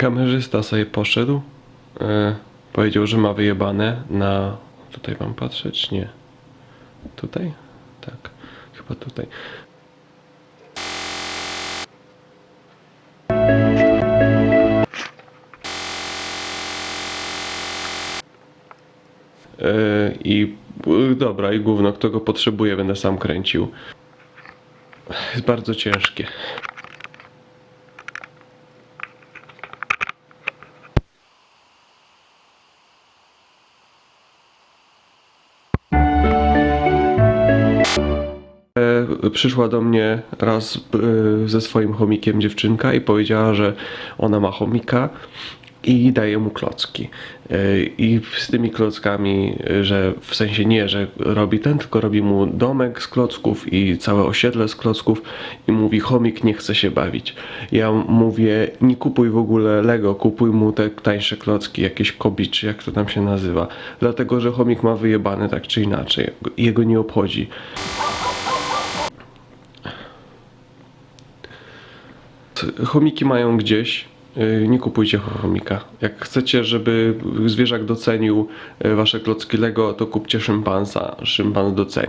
Kamerzysta sobie poszedł. E, powiedział, że ma wyjebane na. Tutaj mam patrzeć? Nie. Tutaj? Tak. Chyba tutaj. E, I dobra, i gówno, kto go potrzebuje, będę sam kręcił. Jest bardzo ciężkie. Przyszła do mnie raz e, ze swoim chomikiem dziewczynka i powiedziała, że ona ma chomika i daje mu klocki. E, I z tymi klockami, że w sensie nie, że robi ten, tylko robi mu domek z klocków i całe osiedle z klocków i mówi chomik nie chce się bawić. Ja mówię nie kupuj w ogóle Lego, kupuj mu te tańsze klocki, jakieś Kobi czy jak to tam się nazywa. Dlatego, że chomik ma wyjebane tak czy inaczej. Jego nie obchodzi. Chomiki mają gdzieś. yy, Nie kupujcie chomika. Jak chcecie, żeby zwierzak docenił yy, wasze klocki Lego, to kupcie szympansa. Szympans doceni.